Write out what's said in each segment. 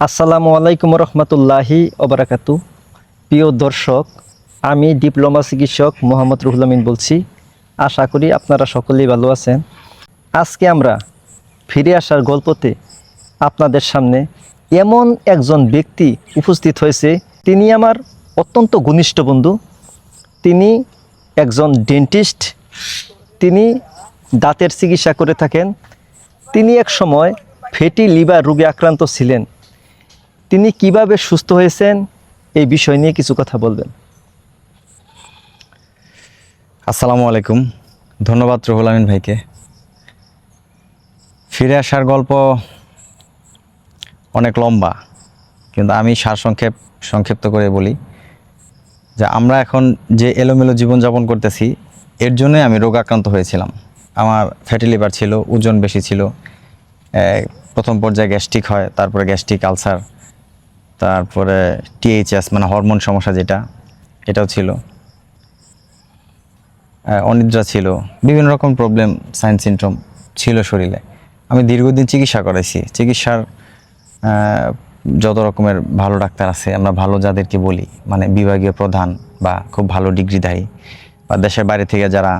আসসালামু আলাইকুম রহমতুল্লাহি ওবরাকাতু। প্রিয় দর্শক, আমি ডিপ্লোমা চিকিৎসক মোহাম্মদ রুহুল আমিন বলছি। আশা করি আপনারা সকলেই ভালো আছেন। আজকে আমরা ফিরে আসার গল্পতে আপনাদের সামনে এমন একজন ব্যক্তি উপস্থিত হয়েছে। তিনি আমার অত্যন্ত ঘনিষ্ঠ বন্ধু। তিনি একজন ডেন্টিস্ট। তিনি দাঁতের চিকিৎসা করে থাকেন। তিনি এক সময় ফেটি লিভার রোগে আক্রান্ত ছিলেন। তিনি কীভাবে সুস্থ হয়েছেন এই বিষয় নিয়ে কিছু কথা বলবেন। আসসালামু আলাইকুম। ধন্যবাদ রুহুল আমিন ভাইকে। ফিরে আসার গল্প অনেক লম্বা, কিন্তু আমি সারসংক্ষেপ সংক্ষিপ্ত করে বলি যে আমরা এখন যে এলোমেলো জীবনযাপন করতেছি, এর জন্যই আমি রোগাক্রান্ত হয়েছিলাম। আমার ফ্যাটি লিভার ছিল, ওজন বেশি ছিল প্রথম পর্যায়ে গ্যাস্ট্রিক হয়, তারপরে গ্যাস্ট্রিক আলসার তারপরে টিএইচএস মানে হরমোন সমস্যা যেটা, এটাও ছিল। অনিদ্রা ছিল, বিভিন্ন রকম প্রবলেম সাইন সিনড্রোম ছিল শরীরে। আমি দীর্ঘদিন চিকিৎসা করাইছি। চিকিৎসার যত রকমের ভালো ডাক্তার আছে, আমরা ভালো যাদেরকে বলি মানে বিভাগীয় প্রধান বা খুব ভালো ডিগ্রিধারী বা দেশের বাইরে থেকে যারা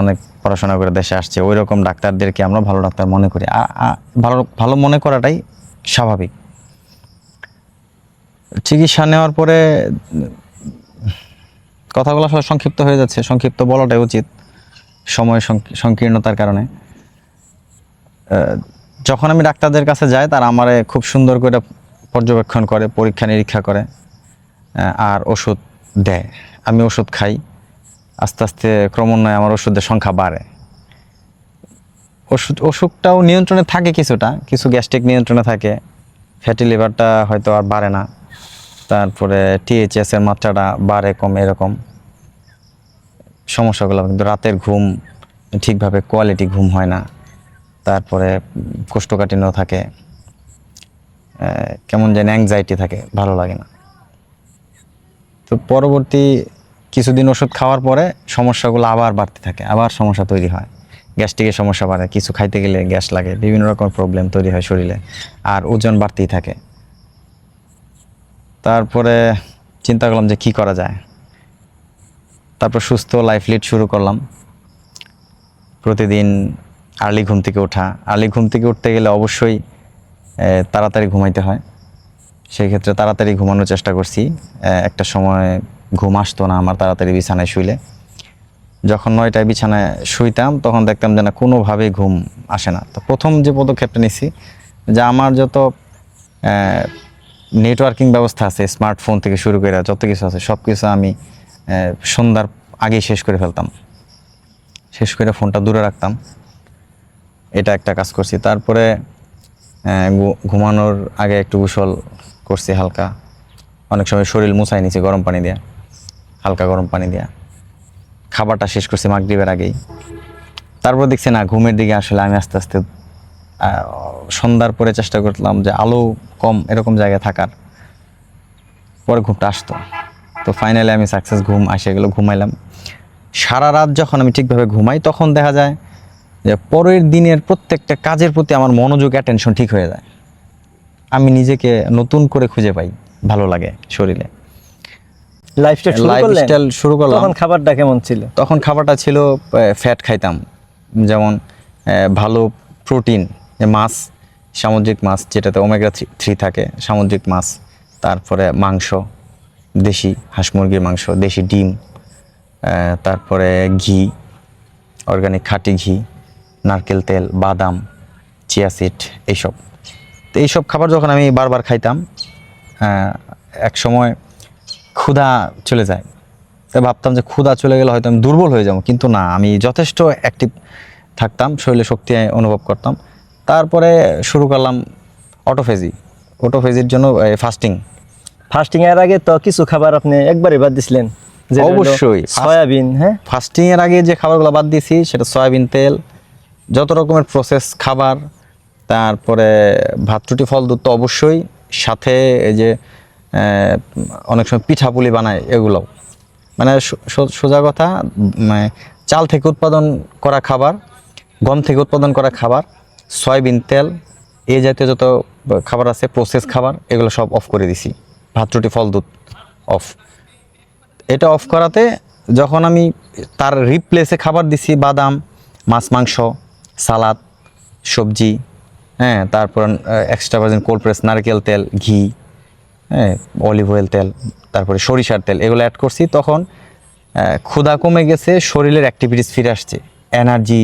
অনেক পড়াশোনা করে দেশে আসছে, ওই রকম ডাক্তারদেরকে আমরা ভালো ডাক্তার মনে করি। ভালো ভালো মনে করাটাই স্বাভাবিক। চিকিৎসা নেওয়ার পরে কথাগুলো আসলে সংক্ষিপ্ত হয়ে যাচ্ছে। সংক্ষিপ্ত বলাটাই উচিত সময় সংকীর্ণতার কারণে। যখন আমি ডাক্তারদের কাছে যাই, তারা আমারে খুব সুন্দর করে পর্যবেক্ষণ করে, পরীক্ষা নিরীক্ষা করে আর ওষুধ দেয়। আমি ওষুধ খাই, আস্তে আস্তে ক্রমান্বয়ে আমার ওষুধের সংখ্যা বাড়ে। ওষুধ অসুখটাও নিয়ন্ত্রণে থাকে কিছুটা, কিছু গ্যাস্ট্রিক নিয়ন্ত্রণে থাকে। ফ্যাটি লিভারটা হয়তো আর বাড়ে না। তারপরে টিএইচএস এর মাত্রাটা বাড়ে কম এরকম। সমস্যাগুলো কিন্তু রাতের ঘুম ঠিকভাবে কোয়ালিটি ঘুম হয় না। তারপরে কোষ্ঠকাঠিন্য থাকে। কেমন যেন অ্যাংজাইটি থাকে, ভালো লাগে না। তো পরবর্তী কিছুদিন ওষুধ খাওয়ার পরে সমস্যাগুলো আবার বাড়তে থাকে, আবার সমস্যা তৈরি হয়। গ্যাস্ট্রিকের সমস্যা বাড়ে, কিছু খাইতে গেলে গ্যাস লাগে, বিভিন্ন রকম প্রবলেম তৈরি হয় শরীরে, আর ওজন বাড়তেই থাকে। তারপরে চিন্তা করলাম যে কি করা যায়। তারপর সুস্থ লাইফ লিড শুরু করলাম। প্রতিদিন আর্লি ঘুম থেকে ওঠা। আর্লি ঘুম থেকে উঠতে গেলে অবশ্যই তাড়াতাড়ি ঘুমাইতে হয়। সেই ক্ষেত্রে তাড়াতাড়ি ঘুমানোর চেষ্টা করছি। একটা সময় ঘুম আসতো না আমার তাড়াতাড়ি বিছানায় শুইলে। যখন নয়টায় বিছানায় শুইতাম, তখন দেখতাম যে না কোনোভাবেই ঘুম আসে না। তো প্রথম যে পদক্ষেপটা নিছি, যে আমার যত নেটওয়ার্কিং ব্যবস্থা আছে, স্মার্টফোন থেকে শুরু করে যত কিছু আছে সব কিছু আমি সন্ধ্যার আগেই শেষ করে ফেলতাম। শেষ করে ফোনটা দূরে রাখতাম। এটা একটা কাজ করছি। তারপরে ঘুমানোর আগে একটু গোসল করছি হালকা। অনেক সময় শরীর মুছাই নিছি গরম পানি দিয়ে, হালকা গরম পানি দিয়ে। খাবারটা শেষ করছি মাগরিবের আগেই। তারপর দেখছি না, ঘুমের দিকে আসলে আমি আস্তে আস্তে সন্ধ্যার পরে চেষ্টা করলাম যে আলো কম এরকম জায়গায় থাকার। পরে ঘুমটা আসতো। তো ফাইনালি আমি সাকসেস ঘুম আসে গেলো ঘুমাইলাম। সারা রাত যখন আমি ঠিকভাবে ঘুমাই তখন দেখা যায় যে পরের দিনের প্রত্যেকটা কাজের প্রতি আমার মনোযোগ অ্যাটেনশন ঠিক হয়ে যায়। আমি নিজেকে নতুন করে খুঁজে পাই ভালো লাগে শরীরে। লাইফস্টাইল শুরু করলাম। তখন খাবারটা কেমন ছিল? তখন খাবারটা ছিল ফ্যাট খাইতাম। যেমন ভালো প্রোটিন মাছ, সামুদ্রিক মাছ যেটাতে ওমেগা থ্রি থাকে, সামুদ্রিক মাছ, তারপরে মাংস, দেশি হাঁস মুরগির মাংস, দেশি ডিম তারপরে ঘি অর্গানিক খাঁটি ঘি, নারকেল তেল, বাদাম চিয়া সিড এইসব। তো এইসব খাবার যখন আমি বারবার খাইতাম এক সময় ক্ষুধা চলে যায়। তাই ভাবতাম যে ক্ষুধা চলে গেলে হয়তো আমি দুর্বল হয়ে যাব, কিন্তু না, আমি যথেষ্ট অ্যাক্টিভ থাকতাম, শরীরে শক্তি অনুভব করতাম। তারপরে শুরু করলাম অটোফেজি অটোফেজির জন্য ফাস্টিং ফাস্টিং এর আগে তো কিছু খাবার আপনি একবারে বাদ দিছিলেন। অবশ্যই। সয়াবিন হ্যাঁ? ফাস্টিং এর আগে যে খাবারগুলো বাদ দিয়েছি সেটা সয়াবিন তেল যত রকমের প্রসেস খাবার তারপরে ভাত রুটি ফল দুধ তো অবশ্যই। সাথে এই যে অনেক সময় পিঠাপুলি বানায় এগুলো। মানে সোজা কথা মানে চাল থেকে উৎপাদন করা খাবার গম থেকে উৎপাদন করা খাবার সয়াবিন তেল, এই জাতীয় যত খাবার আছে প্রসেস খাবার, এগুলো সব অফ করে দিছি। ভাত, রুটি, ফল, দুধ অফ এটা অফ করাতে যখন আমি তার রিপ্লেসে খাবার দিছি, বাদাম, মাছ, মাংস, সালাদ, সবজি হ্যাঁ তারপর এক্সট্রা ভার্জিন কোল্ড প্রেস নারকেল তেল, ঘি হ্যাঁ অলিভ অয়েল তেল, তারপরে সরিষার তেল, এগুলো অ্যাড করছি, তখন ক্ষুধা কমে গেছে, শরীরের অ্যাক্টিভিটিস ফিরে আসছে এনার্জি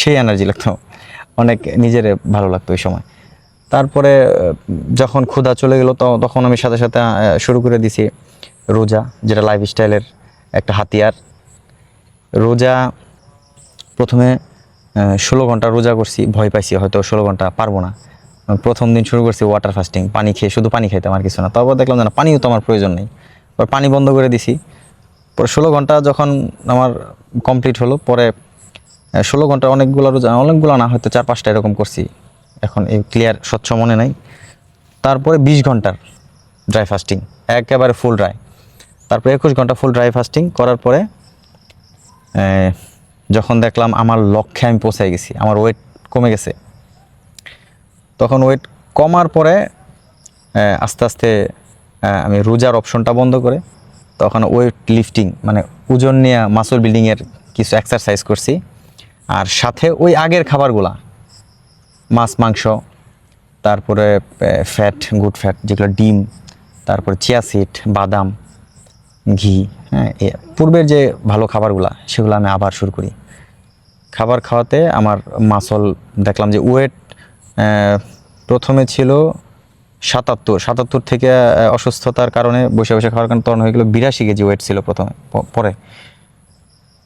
সেই এনার্জি লাগতো। অনেক নিজের ভালো লাগতো ওই সময়। তারপরে যখন ক্ষুধা চলে গেল তখন আমি সাথে সাথে শুরু করে দিছি রোজা, যেটা লাইফ স্টাইলের একটা হাতিয়ার। রোজা, প্রথমে ষোলো ঘণ্টা রোজা করছি, ভয় পাইছি, হয়তো ষোলো ঘণ্টা পারব না। প্রথম দিন শুরু করছি ওয়াটার ফাস্টিং পানি খেয়ে, শুধু পানি খাইতাম আর কিছু না। তারপর দেখলাম যে না, পানিও তো আমার প্রয়োজন নেই। পানি বন্ধ করে দিছি। পরে ষোলো ঘণ্টা যখন আমার কমপ্লিট হলো, পরে ষোলো ঘণ্টা অনেকগুলো রোজা অনেকগুলো না, হয়তো চার পাঁচটা এরকম করছি। এখন এই ক্লিয়ার স্বচ্ছ মনে নাই। তারপরে বিশ ঘণ্টার ড্রাই ফাস্টিং একেবারে ফুল ড্রাই তারপরে একুশ ঘণ্টা ফুল ড্রাই ফাস্টিং করার পরে যখন দেখলাম আমার লক্ষ্যে আমি পৌঁছে গেছি, আমার ওয়েট কমে গেছে। তখন ওয়েট কমার পরে আস্তে আস্তে আমি রোজার অপশনটা বন্ধ করে, তখন ওয়েট লিফটিং মানে ওজন নিয়ে মাসল বিল্ডিংয়ের কিছু এক্সারসাইজ করছি। আর সাথে ওই আগের খাবারগুলা, মাছ, মাংস, তারপরে ফ্যাট গুড ফ্যাট যেগুলো ডিম, তারপরে চিয়া সিড বাদাম, ঘি হ্যাঁ পূর্বের যে ভালো খাবারগুলা, সেগুলো আমি আবার শুরু করি। খাবার খাওয়াতে আমার মাসল দেখলাম যে ওয়েট প্রথমে ছিল সাতাত্তর সাতাত্তর থেকে অসুস্থতার কারণে বসে বসে খাওয়ার কারণে তখন হয়ে গেলো বিরাশি কেজি ওয়েট ছিল প্রথমে পরে।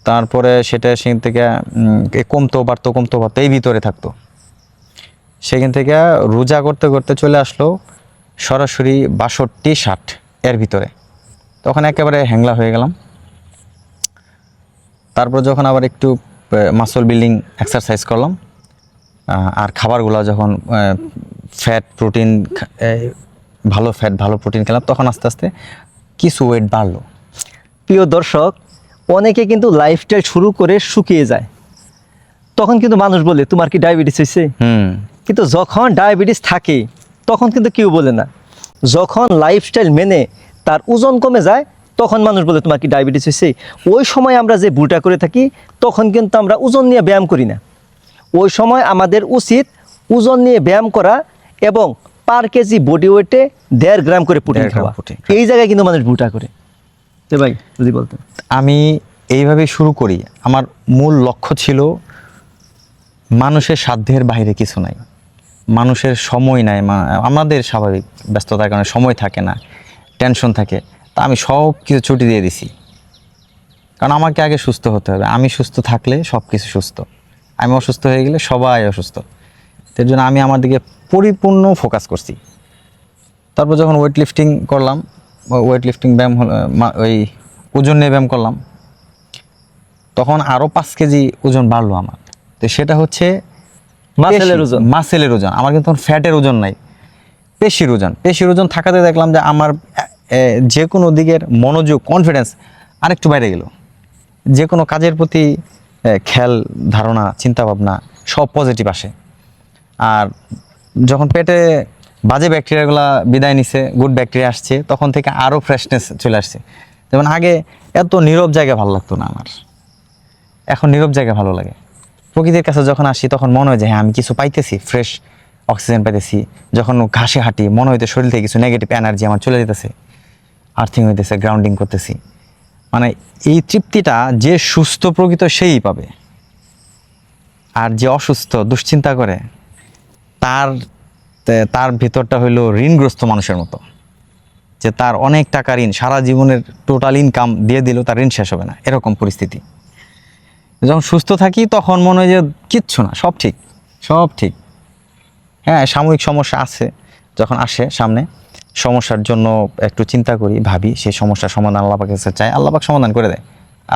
তারপরে সেটা সেখান থেকে কমতো বাড়তো কমতো বাড়তো, এই ভিতরে থাকতো। সেখান থেকে রোজা করতে করতে চলে আসলো সরাসরি বাষট্টি ষাট এর ভিতরে। তখন একেবারে হ্যাংলা হয়ে গেলাম। তারপর যখন আবার একটু মাসল বিল্ডিং এক্সারসাইজ করলাম আর খাবারগুলো যখন ফ্যাট প্রোটিন ভালো ফ্যাট ভালো প্রোটিন খেলাম, তখন আস্তে আস্তে কিছু ওয়েট বাড়লো। প্রিয় দর্শক অনেকে কিন্তু লাইফস্টাইল শুরু করে শুকিয়ে যায়। তখন কিন্তু মানুষ বলে তোমার কি ডায়াবেটিস হয়েছে হুম। কিন্তু যখন ডায়াবেটিস থাকে তখন কিন্তু কেউ বলে না। যখন লাইফস্টাইল মেনে তার ওজন কমে যায় তখন মানুষ বলে তোমার কি ডায়াবেটিস হয়েছে ওই সময় আমরা যে ভুলটা করে থাকি তখন কিন্তু আমরা ওজন নিয়ে ব্যায়াম করি না। ওই সময় আমাদের উচিত ওজন নিয়ে ব্যায়াম করা এবং পার কেজি বডি ওয়েটে দেড় গ্রাম করে প্রোটিন খাওয়া। এই জায়গায় কিন্তু মানুষ ভুলটা করে। তো ভাই, যদি বলতেন। আমি এইভাবে শুরু করি। আমার মূল লক্ষ্য ছিল মানুষের সাধ্যের বাইরে কিছু নাই। মানুষের সময় নাই আমাদের স্বাভাবিক ব্যস্ততার কারণে সময় থাকে না, টেনশন থাকে। তা আমি সব কিছু ছুটি দিয়ে দিছি। কারণ আমাকে আগে সুস্থ হতে হবে। আমি সুস্থ থাকলে সব কিছু সুস্থ। আমি অসুস্থ হয়ে গেলে সবাই অসুস্থ। এর জন্য আমি আমার দিকে পরিপূর্ণ ফোকাস করছি। তারপর যখন ওয়েট লিফটিং করলাম ওয়েট লিফটিং ব্যায়াম ওই ওজন নিয়ে ব্যায়াম করলাম। তখন আরও পাঁচ কেজি ওজন বাড়লো আমার। তো সেটা হচ্ছে মাসেলের ওজন। মাসেলের ওজন। আমার কিন্তু তখন ফ্যাটের ওজন নাই। পেশির ওজন। পেশির ওজন থাকাতে দেখলাম যে আমার যে কোনো দিকের মনোযোগ কনফিডেন্স আরেকটু বাইরে গেল। যে কোনো কাজের প্রতি এ, খেয়াল ধারণা চিন্তাভাবনা সব পজিটিভ আসে। আর যখন পেটে বাজে ব্যাকটেরিয়াগুলো বিদায় নিছে গুড ব্যাকটেরিয়া আসছে, তখন থেকে আরও ফ্রেশনেস চলে আসছে। যেমন আগে এত নীরব জায়গা ভালো লাগতো না আমার। এখন নীরব জায়গা ভালো লাগে। প্রকৃতির কাছে যখন আসি, তখন মনে হয় যে হ্যাঁ আমি কিছু পাইতেছি ফ্রেশ অক্সিজেন পাইতেছি। যখন ঘাসে হাঁটি, মনে হইতে শরীর থেকে কিছু নেগেটিভ এনার্জি আমার চলে যেতেছে। আর্থিং হইতেছে গ্রাউন্ডিং করতেছি। মানে এই তৃপ্তিটা যে সুস্থ প্রকৃত সেই পাবে। আর যে অসুস্থ, দুশ্চিন্তা করে, তার তার ভিতরটা হইল ঋণগ্রস্ত মানুষের মতো। যে তার অনেক টাকা ঋণ, সারা জীবনের টোটাল ইনকাম দিয়ে দিলেও তার ঋণ শেষ হবে না, এরকম পরিস্থিতি। যখন সুস্থ থাকি তখন মনে হয় যে কিচ্ছু না, সব ঠিক সব ঠিক। হ্যাঁ সাময়িক সমস্যা আছে, যখন আসে সামনে, সমস্যার জন্য একটু চিন্তা করি, ভাবি, সেই সমস্যার সমাধান আল্লাহ পাকের কাছে চাই, আল্লাহ পাক সমাধান করে দেয়।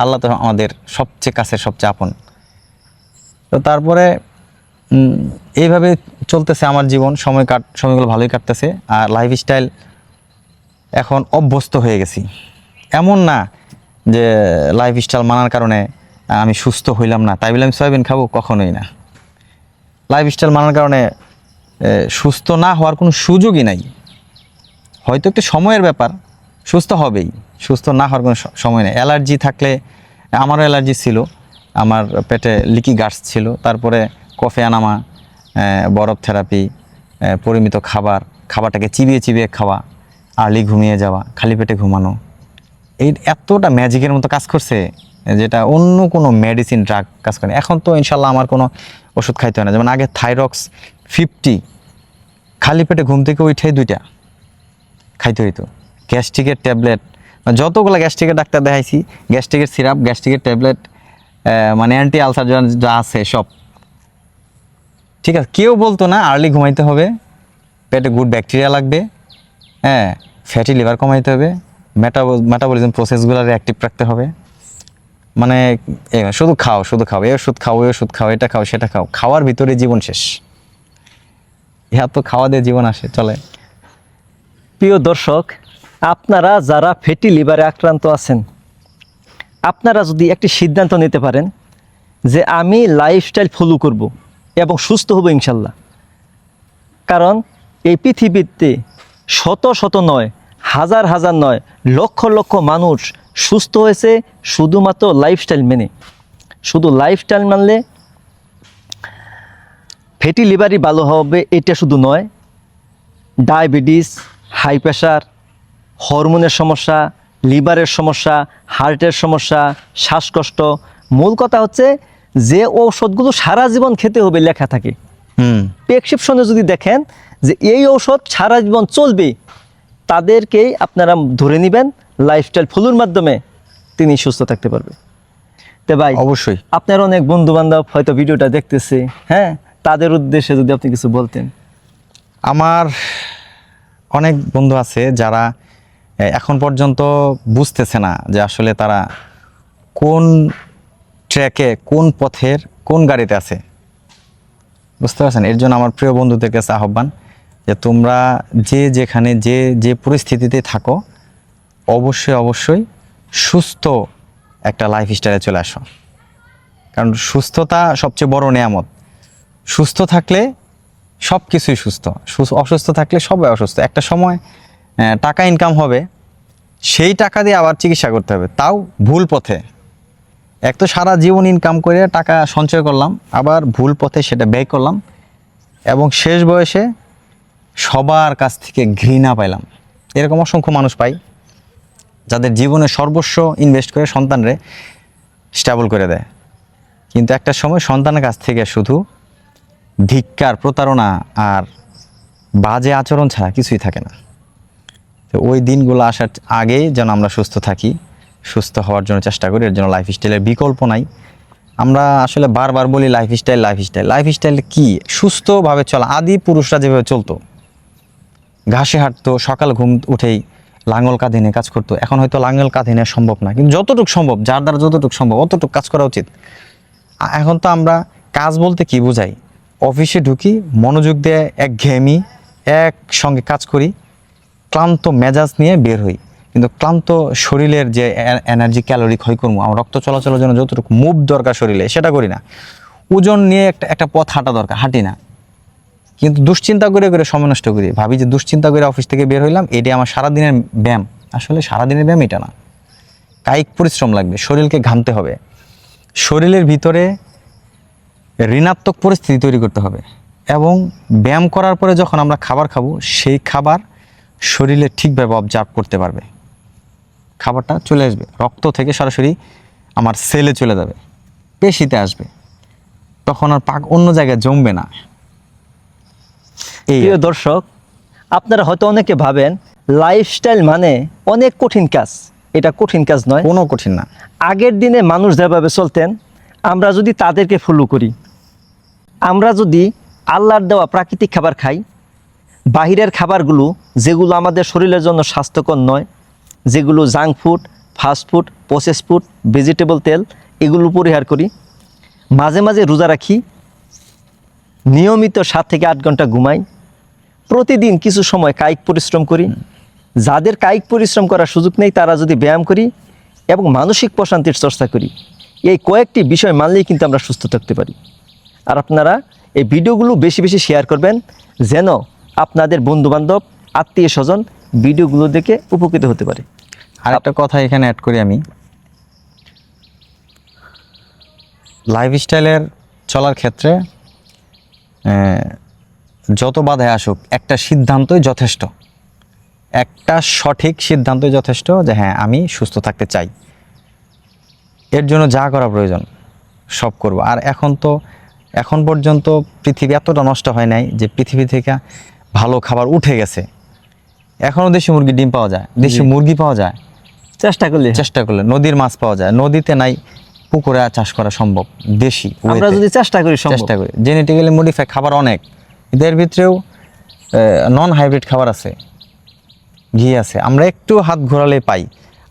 আল্লাহ তো আমাদের সবচেয়ে কাছের, সবচেয়ে আপন। তো তারপরে এইভাবে চলতেছে আমার জীবন। সময় কাট সময়গুলো ভালোই কাটতেছে। আর লাইফস্টাইল এখন অভ্যস্ত হয়ে গেছি। এমন না যে লাইফস্টাইল মানার কারণে আমি সুস্থ হইলাম না। তাই বলে আমি সয়াবিন খাব? কখনোই না। লাইফস্টাইল মানার কারণে সুস্থ না হওয়ার কোনো সুযোগই নাই। হয়তো একটু সময়ের ব্যাপার, সুস্থ হবেই। সুস্থ না হওয়ার কোনো সময় নেই। অ্যালার্জি থাকলে, আমারও অ্যালার্জি ছিল। আমার পেটে লিকি গার্স ছিল। তারপরে কফে আনামা বরফ থেরাপি পরিমিত খাবার, খাবারটাকে চিবিয়ে চিবিয়ে খাওয়া, আর্লি ঘুমিয়ে যাওয়া, খালি পেটে ঘুমানো। এই এতটা ম্যাজিকের মতো কাজ করছে যেটা অন্য কোনো মেডিসিন ড্রাগ কাজ করে এখন তো ইনশাল্লাহ আমার কোনো ওষুধ খাইতে হয় না। যেমন আগে থাইরক্স ফিফটি, খালি পেটে ঘুম থেকে উঠেই দুইটা খাইতে হইতো। গ্যাস্ট্রিকের ট্যাবলেট যতগুলো গ্যাস্ট্রিকের ডাক্তার দেখাইছি, গ্যাস্ট্রিকের সিরাপ, গ্যাস্ট্রিকের ট্যাবলেট মানে অ্যান্টি আলসার যা আছে সব। ঠিক আছে, কেউ বলতো না আর্লি ঘুমাইতে হবে, পেটে গুড ব্যাকটেরিয়া লাগবে হ্যাঁ ফ্যাটি লিভার কমাইতে হবে মেটাবল মেটাবলিজম প্রসেসগুলো অ্যাক্টিভ রাখতে হবে। মানে শুধু খাও শুধু খাও এই ওষুধ খাও, ওই ওষুধ খাও, এটা খাও, সেটা খাও, খাওয়ার ভিতরে জীবন শেষ। ইহা তো খাওয়া দিয়ে জীবন আসে, চলে। প্রিয় দর্শক, আপনারা যারা ফ্যাটি লিভারে আক্রান্ত আছেন, আপনারা যদি একটি সিদ্ধান্ত নিতে পারেন যে আমি লাইফস্টাইল ফলো করব এবং সুস্থ হব ইনশাল্লাহ। কারণ এই পৃথিবীতে শত শত নয়, হাজার হাজার নয়, লক্ষ লক্ষ মানুষ সুস্থ হয়েছে শুধুমাত্র লাইফস্টাইল মেনে। শুধু লাইফস্টাইল মানলে ফ্যাটি লিভারই ভালো হবে, এটা শুধু নয় ডায়াবেটিস হাই প্রেশার হরমোনের সমস্যা লিভারের সমস্যা হার্টের সমস্যা, শ্বাসকষ্ট। মূল কথা হচ্ছে যে ঔষধগুলো সারা জীবন খেতে হবে লেখা থাকে। হুম। প্রেসক্রিপশনে যদি দেখেন যে এই ঔষধ সারা জীবন চলবে তাদেরকেই আপনারা ধরে নেবেন লাইফস্টাইল ফলুর মাধ্যমে তিনি সুস্থ থাকতে পারবে। তো ভাই অবশ্যই। আপনার অনেক বন্ধু বান্ধব হয়তো ভিডিওটা দেখতেছে হ্যাঁ? তাদের উদ্দেশ্যে যদি আপনি কিছু বলতেন। আমার অনেক বন্ধু আছে যারা এখন পর্যন্ত বুঝতেছে না যে আসলে তারা কোন ট্র্যাকে কোন পথের, কোন গাড়িতে আছে? বুঝতে পারছেন? এর জন্য আমার প্রিয় বন্ধুদের কাছে আহ্বান যে তোমরা যে যেখানে, যে যে পরিস্থিতিতে থাকো, অবশ্যই অবশ্যই সুস্থ একটা লাইফ স্টাইলে চলে আসো। কারণ সুস্থতা সবচেয়ে বড় নেয়ামত। সুস্থ থাকলে সব কিছুই সুস্থ অসুস্থ থাকলে সবাই অসুস্থ। একটা সময় টাকা ইনকাম হবে, সেই টাকা দিয়ে আবার চিকিৎসা করতে হবে। তাও ভুল পথে। এক তো সারা জীবন ইনকাম করে টাকা সঞ্চয় করলাম, আবার ভুল পথে সেটা ব্যয় করলাম এবং শেষ বয়সে সবার কাছ থেকে ঘৃণা পাইলাম। এরকম অসংখ্য মানুষ পাই যাদের জীবনে সর্বস্ব ইনভেস্ট করে সন্তানরে স্টেবল করে দেয়। কিন্তু একটা সময় সন্তানের কাছ থেকে শুধু ধিক্কার, প্রতারণা আর বাজে আচরণ ছাড়া কিছুই থাকে না। তো ওই দিনগুলো আসার আগেই যেন আমরা সুস্থ থাকি। সুস্থ হওয়ার জন্য চেষ্টা করি, এর জন্য লাইফ স্টাইলের বিকল্প নাই। আমরা আসলে বারবার বলি lifestyle lifestyle lifestyle কি? সুস্থভাবে চলা। আদি পুরুষরা যেভাবে চলতো, ঘাসে হাঁটতো, সকাল ঘুম উঠেই লাঙল কাঁধে নিয়ে কাজ করতো, এখন হয়তো লাঙল কাঁধে নেওয়া সম্ভব না। কিন্তু যতটুকু সম্ভব, যার দ্বারা যতটুকু সম্ভব, অতটুকু কাজ করা উচিত। এখন তো আমরা কাজ বলতে কি বোঝাই? অফিসে ঢুকি, মনোযোগ দিয়ে এক ঘেয়েমি একসঙ্গে কাজ করি, ক্লান্ত মেজাজ নিয়ে বের হই। কিন্তু ক্লান্ত শরীরের যে এনার্জি ক্যালোরি ক্ষয় করব আমার রক্ত চলাচলের জন্য যতটুকু মুভ দরকার শরীরে, সেটা করি না। ওজন নিয়ে একটা একটা পথ হাঁটা দরকার, হাঁটি না। কিন্তু দুশ্চিন্তা করে করে সময় নষ্ট করি। ভাবি যে দুশ্চিন্তা করে অফিস থেকে বের হইলাম এটি আমার সারাদিনের ব্যায়াম। আসলে সারাদিনের ব্যায়াম এটা না। কায়িক পরিশ্রম লাগবে, শরীরকে ঘামতে হবে। শরীরের ভিতরে ঋণাত্মক পরিস্থিতি তৈরি করতে হবে। এবং ব্যায়াম করার পরে যখন আমরা খাবার খাব, সেই খাবার শরীরে ঠিকভাবে অবজার্ভ করতে পারবে। খাবারটা চলে আসবে। রক্ত থেকে সরাসরি আমার সেলে চলে যাবে। পেশিতে আসবে। তখন আর পাক অন্য জায়গায় জমবে না। এই প্রিয় দর্শক আপনারা হয়তো অনেকে ভাবেন লাইফস্টাইল মানে অনেক কঠিন কাজ। এটা কঠিন কাজ নয়। কোনো কঠিন না। আগের দিনে মানুষ যেভাবে চলতেন আমরা যদি তাদেরকে ফলো করি আমরা যদি আল্লাহর দেওয়া প্রাকৃতিক খাবার খাই বাহিরের খাবারগুলো যেগুলো আমাদের শরীরের জন্য স্বাস্থ্যকর নয় যেগুলো junk food fast food process food vegetable তেল এগুলো পরিহার করি। মাঝে মাঝে রোজা রাখি। নিয়মিত সাত থেকে আট ঘণ্টা ঘুমাই। প্রতিদিন কিছু সময় কায়িক পরিশ্রম করি। যাদের কায়িক পরিশ্রম করার সুযোগ নেই, তারা যদি ব্যায়াম করি এবং মানসিক প্রশান্তির চর্চা করি, এই কয়েকটি বিষয় মানলেই কিন্তু আমরা সুস্থ থাকতে পারি। আর আপনারা এই ভিডিওগুলো বেশি বেশি শেয়ার করবেন, যেন আপনাদের বন্ধুবান্ধব, আত্মীয় স্বজন ভিডিওগুলো দেখে উপকৃত হতে পারে। আর একটা কথা এখানে অ্যাড করি আমি। লাইফস্টাইলের চলার ক্ষেত্রে যত বাধায় আসুক, একটা সিদ্ধান্তই যথেষ্ট। একটা সঠিক সিদ্ধান্তই যথেষ্ট যে হ্যাঁ আমি সুস্থ থাকতে চাই। এর জন্য যা করা প্রয়োজন, সব করব। আর এখন তো, এখন পর্যন্ত পৃথিবী এতটা নষ্ট হয় নাই যে, পৃথিবী থেকে ভালো খাবার উঠে গেছে। এখনও দেশি মুরগি ডিম পাওয়া যায় দেশি মুরগি পাওয়া যায়। চেষ্টা করলে? চেষ্টা করলে নদীর মাছ পাওয়া যায়। নদীতে নাই পুকুরে চাষ করা সম্ভব দেশি আমরা যদি চেষ্টা করি চেষ্টা করি। জেনেটিক্যালি মডিফাই খাবার অনেক এদের ভিতরেও নন হাইব্রিড খাবার আছে ঘি আছে। আমরা একটু হাত ঘোরালে পাই।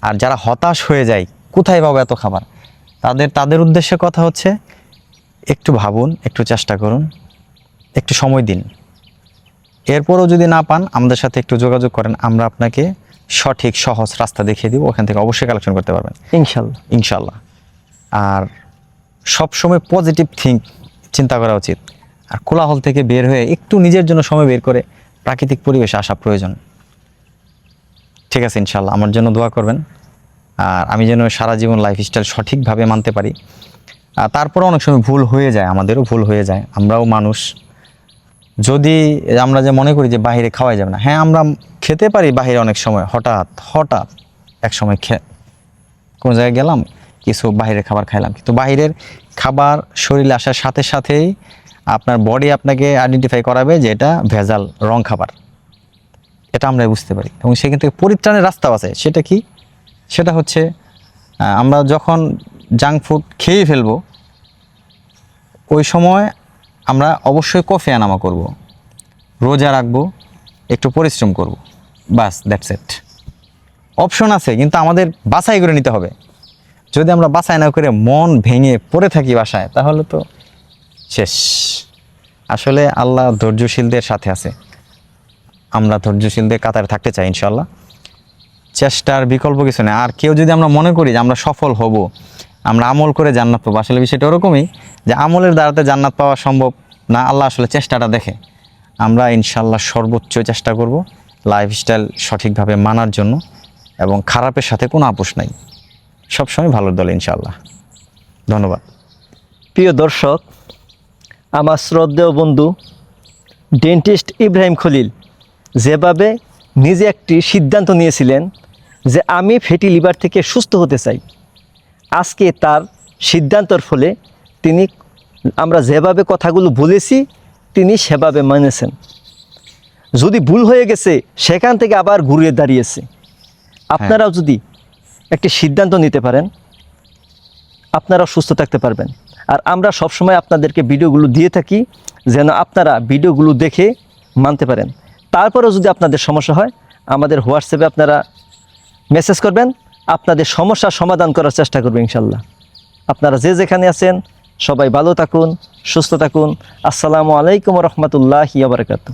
আর যারা হতাশ হয়ে যায় কোথায় পাবো এত খাবার? তাদের তাদের উদ্দেশ্যে কথা হচ্ছে একটু ভাবুন একটু চেষ্টা করুন একটু সময় দিন। এরপরও যদি না পান আমাদের সাথে একটু যোগাযোগ করেন আমরা আপনাকে সঠিক সহজ রাস্তা দেখিয়ে দিব ওখান থেকে অবশ্যই কালেকশন করতে পারবেন। ইনশাল্লাহ। ইনশাল্লাহ। আর সবসময় পজিটিভ থিঙ্ক চিন্তা করা উচিত। আর কোলাহল থেকে বের হয়ে একটু নিজের জন্য সময় বের করে প্রাকৃতিক পরিবেশে আসা প্রয়োজন। ঠিক আছে ইনশাল্লাহ। আমার জন্য দোয়া করবেন। আর আমি যেন সারা জীবন লাইফস্টাইল সঠিকভাবে মানতে পারি। আর তারপরে অনেক সময় ভুল হয়ে যায় আমাদেরও ভুল হয়ে যায়। আমরাও মানুষ। যদি আমরা যে মনে করি যে বাইরে খাওয়াই যাবে না হ্যাঁ আমরা খেতে পারি বাইরে অনেক সময়, হঠাৎ হঠাৎ এক সময় খে, কোনো জায়গায় গেলাম, কিছু বাইরের খাবার খাইলাম, কিন্তু বাইরের খাবার শরীরে আসার সাথে সাথেই আপনার বডি আপনাকে আইডেন্টিফাই করাবে যে এটা ভেজাল রং খাবার। এটা আমরা বুঝতে পারি। এবং সেখান থেকে পরিত্রাণের রাস্তাও আছে। সেটা কি? সেটা হচ্ছে আমরা যখন জাঙ্ক ফুড খেয়ে ফেলব, ওই সময় আমরা অবশ্যই কফি আনামা করব। রোজা রাখব, একটু পরিশ্রম করব। বাস দ্যাটস ইট অপশন আছে, কিন্তু আমাদের বাছাই করে নিতে হবে। যদি আমরা বাছাই না করে মন ভেঙে পড়ে থাকি বাসায়, তাহলে তো শেষ। আসলে আল্লাহ ধৈর্যশীলদের সাথে আছে। আমরা ধৈর্যশীলদের কাতারে থাকতে চাই ইনশাল্লাহ চেষ্টার বিকল্প কিছু নেই। আর কেউ যদি আমরা মনে করি যে আমরা সফল হব আমরা আমল করে জান্নাত পাবো। আসলে বিষয়টা ওরকমই যে আমলের দ্বারাতে জান্নাত পাওয়া সম্ভব না, আল্লাহ আসলে চেষ্টাটা দেখে। আমরা ইনশাল্লাহ সর্বোচ্চ চেষ্টা করব লাইফস্টাইল সঠিকভাবে মানার জন্য এবং খারাপের সাথে কোনো আপোষ নাই। সবসময় ভালোর দল ইনশাল্লাহ ধন্যবাদ। প্রিয় দর্শক, আমার শ্রদ্ধেয় বন্ধু ডেন্টিস্ট ইব্রাহিম খলিল যেভাবে নিজে একটি সিদ্ধান্ত নিয়েছিলেন যে আমি ফেটি লিভার থেকে সুস্থ হতে চাই। আজকে তার সিদ্ধান্তর ফলে তিনি আমরা যেভাবে কথাগুলো বলেছি তিনি সেভাবে মেনেছেন। যদি ভুল হয়ে গেছে সেখান থেকে আবার ঘুরিয়ে দাঁড়িয়েছে। আপনারাও যদি একটি সিদ্ধান্ত নিতে পারেন আপনারাও সুস্থ থাকতে পারবেন। আর আমরা সবসময় আপনাদেরকে ভিডিওগুলো দিয়ে থাকি যেন আপনারা ভিডিওগুলো দেখে মানতে পারেন। তারপরেও যদি আপনাদের সমস্যা হয় আমাদের হোয়াটসঅ্যাপে আপনারা মেসেজ করবেন আপনাদের সমস্যা সমাধান করার চেষ্টা করব ইনশাল্লাহ। আপনারা যে যেখানে আছেন, সবাই ভালো থাকুন, সুস্থ থাকুন। আসসালামু আলাইকুম রহমতুল্লাহ বারকাতু